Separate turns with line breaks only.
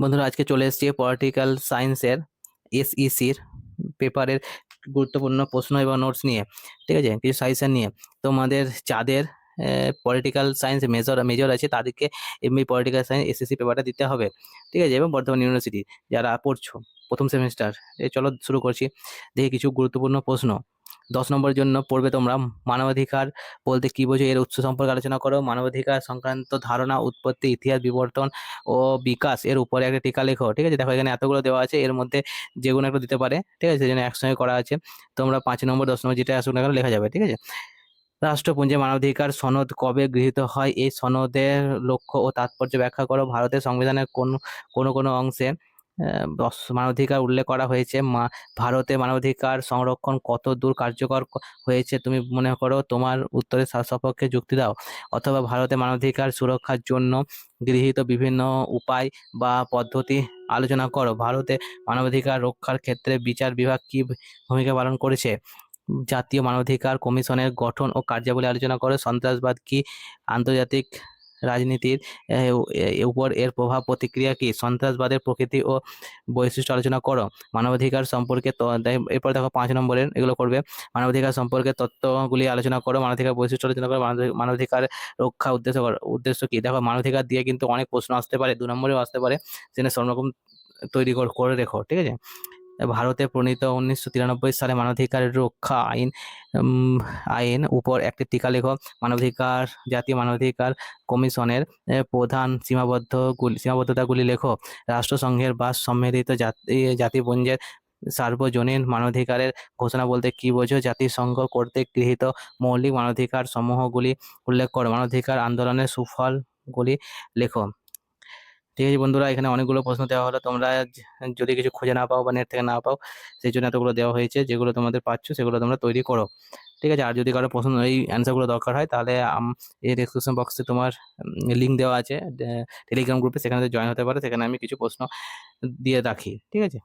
বন্ধুরা, আজকে চলে এসেছি পলিটিক্যাল সায়েন্সের এসইসির পেপারের গুরুত্বপূর্ণ প্রশ্ন এবং নোটস নিয়ে, ঠিক আছে? কিছু সাজেশন নিয়ে। তোমাদের চাঁদের পলিটিক্যাল সায়েন্স মেজর মেজর আছে, তাদেরকে এমনি পলিটিক্যাল সায়েন্স এসএসসি পেপারটা দিতে হবে, ঠিক আছে? এবং বর্ধমান ইউনিভার্সিটি যারা পড়ছো প্রথম সেমিস্টার চলো শুরু করছি। দেখি কিছু গুরুত্বপূর্ণ প্রশ্ন। দশ নম্বরের জন্য পড়বে তোমরা মানবাধিকার বলতে কি বোঝো? এর উৎস সম্পর্কে আলোচনা করো। মানবাধিকার সংক্রান্ত ধারণা, উৎপত্তি, ইতিহাস, বিবর্তন ও বিকাশ এর উপরে একটা টিকা লেখো, ঠিক আছে? দেখো এখানে এতগুলো দেওয়া আছে, এর মধ্যে যে কোনো একটা দিতে পারে, ঠিক আছে? সেই জন্য একসঙ্গে করা আছে। তোমরা পাঁচ নম্বর, দশ নম্বর যেটা আসুক না কেন লেখা যাবে, ঠিক আছে? রাষ্ট্রপুঞ্জে মানবাধিকার সনদ কবে গৃহীত হয়? এই সনদের লক্ষ্য ও তাৎপর্য ব্যাখ্যা করো। ভারতের সংবিধানের কোন, কোনো কোনো অংশে মানবাধিকার উল্লেখ করা হয়েছে। মা, ভারতে মানবাধিকার সংরক্ষণ কত দূর কার্যকর হয়েছে তুমি মনে করো? তোমার উত্তরের সা- সপক্ষে যুক্তি দাও। অথবা ভারতে মানবাধিকার সুরক্ষার জন্য গৃহীত বিভিন্ন উপায় বা পদ্ধতি আলোচনা করো। ভারতে মানবাধিকার রক্ষার ক্ষেত্রে বিচার বিভাগ কি ভূমিকা পালন করেছে? জাতীয় মানবাধিকার কমিশনের গঠন ও কার্যাবলী আলোচনা করে। সন্ত্রাসবাদ কি আন্তর্জাতিক রাজনীতির উপর এর প্রভাব প্রতিক্রিয়া কি? সন্ত্রাসবাদের প্রকৃতি ও বৈশিষ্ট্য আলোচনা করো। মানবাধিকার সম্পর্কে এরপর দেখো পাঁচ নম্বরের এগুলো করবে। মানবাধিকার সম্পর্কে তত্ত্বগুলি আলোচনা করো। মানবাধিকার বৈশিষ্ট্য আলোচনা করো। মানবাধি- মানবাধিকার রক্ষা উদ্দেশ্য করো- উদ্দেশ্য কি? দেখো মানবাধিকার দিয়ে কিন্তু অনেক প্রশ্ন আসতে পারে, দু নম্বরেও আসতে পারে। সেখানে সব রকম তৈরি করে রেখো, ঠিক আছে? ভারতে প্রণীত উনিশশো তিরানব্বই সালে মানবাধিকার রক্ষা আইন আইন উপর একটি টিকা লেখ। মানবাধিকার, জাতীয় মানবাধিকার কমিশনের প্রধান সীমাবদ্ধ সীমাবদ্ধতাগুলি লেখো। রাষ্ট্রসংঘের বা সম্মিলিত জাতি, জাতিপুঞ্জের সার্বজনীন মানবাধিকারের ঘোষণা বলতে কি বোঝো? জাতিসংঘ কর্তৃক গৃহীত মৌলিক মানবাধিকার সমূহগুলি উল্লেখ করো। মানবাধিকার আন্দোলনের সুফলগুলি লেখো। ঠিক আছে বন্ধুরা, এখানে অনেকগুলো প্রশ্ন দেওয়া হলো। তোমরা যদি কিছু খুঁজে না পাও বা নেট থেকে না পাও, সেই জন্য এতগুলো দেওয়া হয়েছে। যেগুলো তোমাদের পাচ্ছ, সেগুলো তোমরা তৈরি করো। ঠিক আছে, আর যদি কারও প্রশ্ন, এই অ্যান্সারগুলো দরকার হয়, তাহলে এই ডিসক্রিপশন বক্সে তোমার লিঙ্ক দেওয়া আছে। টেলিগ্রাম গ্রুপে সেখানে জয়েন হতে পারে। সেখানে আমি কিছু প্রশ্ন দিয়ে রাখি। ঠিক আছে?